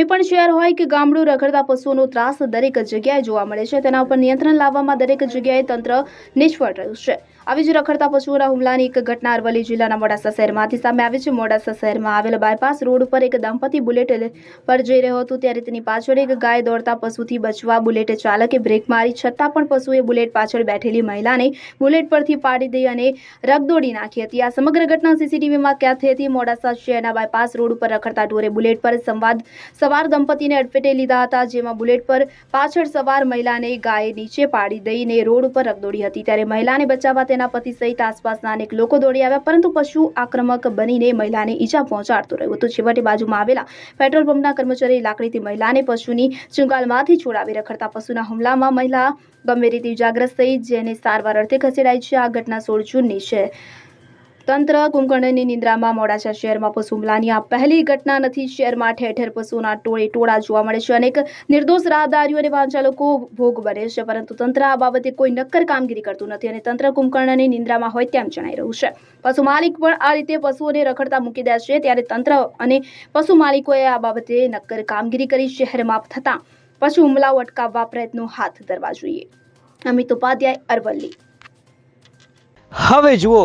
કોઈ પણ શહેર હોય કે ગામડું રખડતા પશુઓનો ત્રાસ દરેક જગ્યાએ જોવા મળે છે. તેના ઉપર નિયંત્રણ લાવવામાં દરેક જગ્યાએ તંત્ર નિષ્ફળ રહ્યું છે. આવી જ રખડતા પશુઓના હુમલાની એક ઘટના અરવલ્લી જિલ્લાના મોડાસા શહેરમાંથી સામે આવી છે. મોડાસા શહેરમાં આવેલ બાયપાસ રોડ ઉપર એક દંપતી બુલેટ પર જઈ રહ્યો હતો. ત્યારે તેની પાછળ એક ગાય દોડતા પશુથી બચવા બુલેટ ચાલકે બ્રેક મારી, છતાં પણ પશુએ બુલેટ પાછળ બેઠેલી મહિલાને બુલેટ પરથી પાડી દઈ અને રગદોડી નાખી હતી. આ સમગ્ર ઘટના સીસીટીવીમાં ક્યાં થઈ હતી. મોડાસા શહેરના બાયપાસ રોડ ઉપર રખડતા ઢોરે બુલેટ પર સંવાદ સવાર દંપતીને અડફેટે લીધા હતા, જેમાં બુલેટ પર પાછળ સવાર મહિલાને ગાયે નીચે પાડી દઈને રોડ ઉપર રગદોડી હતી. ત્યારે મહિલાને બચાવવા તેના પતિ સહિત આસપાસના અનેક લોકો દોડી આવ્યા, પરંતુ પશુ આક્રમક બનીને મહિલાને ઈજા પહોંચાડતો રહ્યો હતો. છેવટે બાજુમાં આવેલા પેટ્રોલ પંપના કર્મચારી લાકડીથી મહિલાને પશુની ચુંગાલમાંથી છોડાવી રખડતા પશુના હુમલામાં મહિલા ગંભીર રીતે ઇજાગ્રસ્ત થઈ, જેને સારવાર અર્થે ખસેડાઈ છે. આ ઘટના સોળ જૂનની છે. તંત્ર કુંભકર્ણની નિંદ્રામાં મોડાસા શહેરમાં પશુ હુમલાની આ પહેલી ઘટના નથી. શહેરમાં ઠેર ઠેર પશુઓના ટોળે ટોળા જોવા મળે છે. અનેક નિર્દોષ રાહદારીઓ અને વાહન ભોગ બને છે, પરંતુ તંત્ર આ બાબતે કોઈ નક્કર કામગીરી કરતું નથી અને તંત્ર કુંભકર્ણની નિંદ્રામાં હોય તેમ જણાઈ રહ્યું છે. પશુ માલિક પણ આ રીતે પશુઓને રખડતા મૂકી દે છે, ત્યારે તંત્ર અને પશુ માલિકોએ આ બાબતે નક્કર કામગીરી કરી શહેરમાં થતા પશુ હુમલાઓ અટકાવવા પ્રયત્નો હાથ ધરવા જોઈએ. અમિત ઉપાધ્યાય, અરવલ્લી. હવે જુઓ